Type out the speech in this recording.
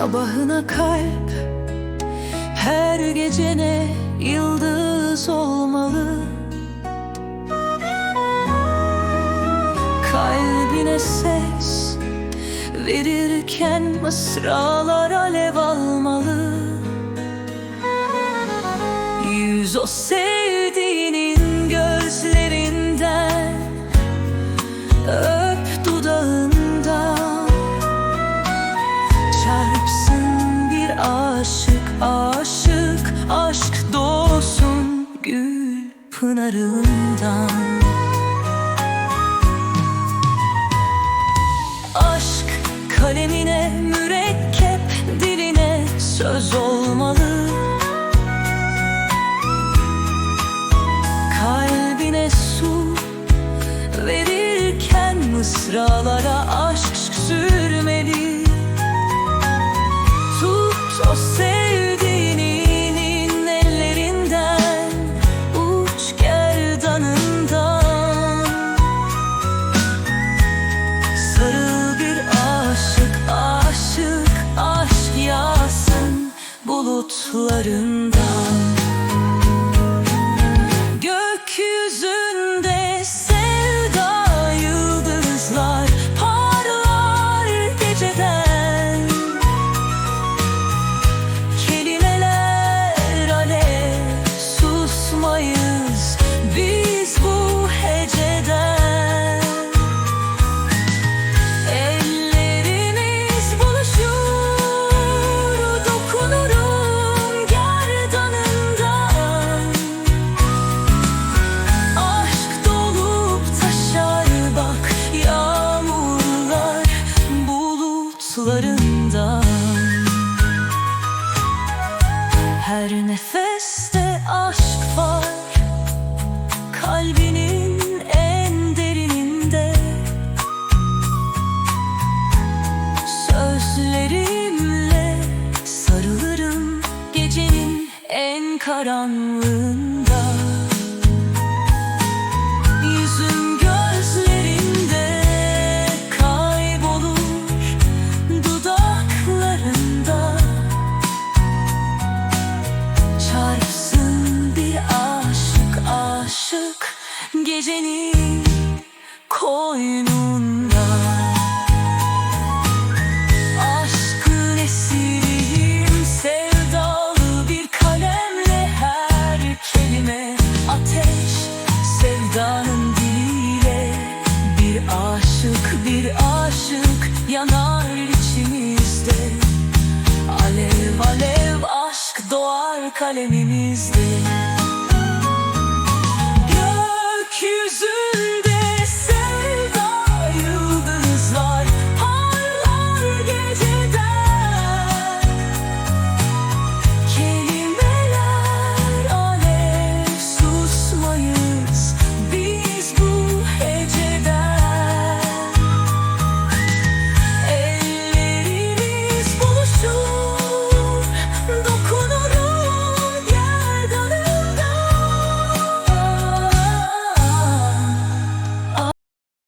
Sabahına kalp Her gecene yıldız olmalı. Kalbine ses Verirken mısralar alev almalı. Yüz o sevdiğinin gözlerinden Öp pınarından. Aşk kalemine mürekkep diline söz olmalı. Kalbine su verirken mısralara aşk sürmeli bulutlarından bulutlarından Her nefeste aşk var kalbinin en derininde. Sözlerimle sarılırım gecenin en karanlığında aşık gecenin koynunda. Aşkın esiriyim sevdalı bir kalemle her kelime ateş sevdanın diliyle. Bir aşık bir aşık yanar içimizde. Alev alev aşk doğar kalemimizde